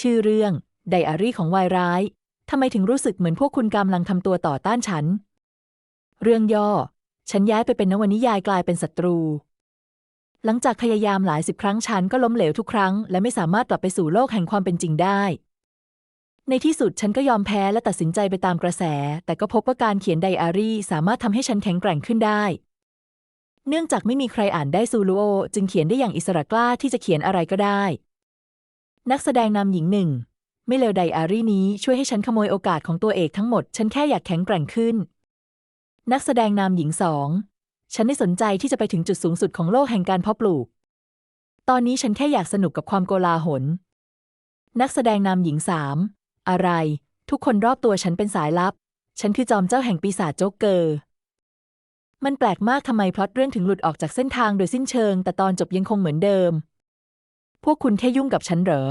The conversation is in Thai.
ชื่อเรื่อง ไดอารี่ของวายร้าย ทำไมถึงรู้สึกเหมือนพวกคุณกำลังทำตัวต่อต้านฉัน เรื่องย่อ ฉันย้ายไปเป็นนวนิยายกลายเป็นศัตรู หลังจากพยายามหลายสิบครั้งฉันก็ล้มเหลวทุกครั้ง และไม่สามารถกลับไปสู่โลกแห่งความเป็นจริงได้ ในที่สุดฉันก็ยอมแพ้และตัดสินใจไปตามกระแส แต่ก็พบว่าการเขียนไดอารี่สามารถทำให้ฉันแข็งแกร่งขึ้นได้เนื่องจากไม่มีใครอ่านได้ซูลูโอ จึงเขียนได้อย่างอิสระกล้าที่จะเขียนอะไรก็ได้ นักแสดงนำหญิงหนึ่ง ไม่เลวไดอารีนี้ช่วยให้ฉันขโมยโอกาสของตัวเอกทั้งหมด ฉันแค่อยากแข็งแกร่งขึ้น นักแสดงนำหญิงสองฉันได้สนใจที่จะไปถึงจุดสูงสุดของโลกแห่งการเพาะปลูก ตอนนี้ฉันแค่อยากสนุกกับความโกลาหล นักแสดงนำหญิงสามอะไร ทุกคนรอบตัวฉันเป็นสายลับ ฉันคือจอมเจ้าแห่งปีศาจโจ๊กเกอร์ มันแปลกมากทำไมพล็อตเรื่องถึงหลุดออกจากเส้นทางโดยสิ้นเชิง แต่ตอนจบยังคงเหมือนเดิม พวกคุณแค่ยุ่งกับฉันเหรอ